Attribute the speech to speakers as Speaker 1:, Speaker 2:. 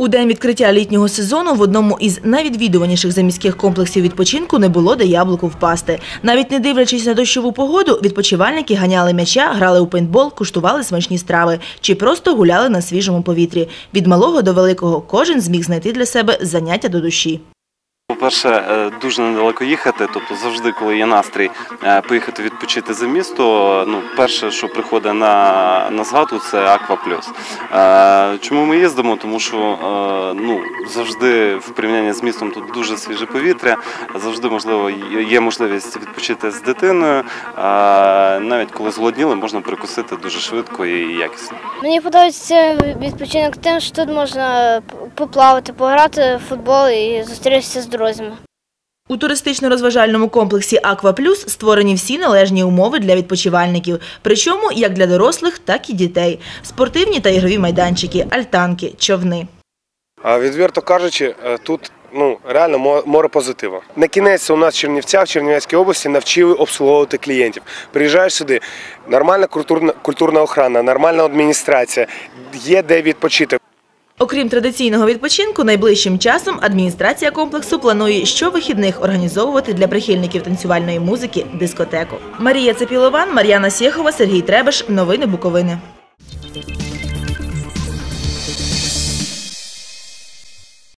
Speaker 1: У день відкриття літнього сезону в одному із найвідвідуваніших заміських комплексів відпочинку не було де яблуку впасти. Навіть не дивлячись на дощову погоду, відпочивальники ганяли м'яча, грали у пейнтбол, куштували смачні страви чи просто гуляли на свіжому повітрі. Від малого до великого кожен зміг знайти для себе заняття до душі.
Speaker 2: По-перше, е, дуже недалеко їхати, тобто завжди, коли є настрій е, поїхати відпочити за місто, ну, перше, що приходить на, на згадку, це Аква Плюс. Е, Чому ми їздимо? Тому що ну, завжди в порівнянні з містом тут дуже свіже повітря, завжди можливо є- можливість відпочити з дитиною. Навіть коли зголодніли, можна перекусити дуже швидко і якісно.
Speaker 3: Мені подобається відпочинок тим, що тут можна поплавати, пограти в футбол і зустрітися з друзями.
Speaker 1: У туристично-розважальному комплексі Аква Плюс створені всі належні умови для відпочивальників, причому як для дорослих, так і дітей. Спортивні та ігрові майданчики, альтанки, човни.
Speaker 4: Відверто кажучи, е, тут ну реально море позитиву. На кінець у нас в Чернівцях, в Чернівецькій області навчили обслуговувати клієнтів. Приїжджаєш сюди, нормальна культурна, культурна охрана, нормальна адміністрація, є де відпочити.
Speaker 1: Окрім традиційного відпочинку, найближчим часом адміністрація комплексу планує щовихідних організовувати для прихильників танцювальної музики дискотеку. Марія Цепілован, Мар'яна Сєхова, Сергій Требеш. Новини Буковини.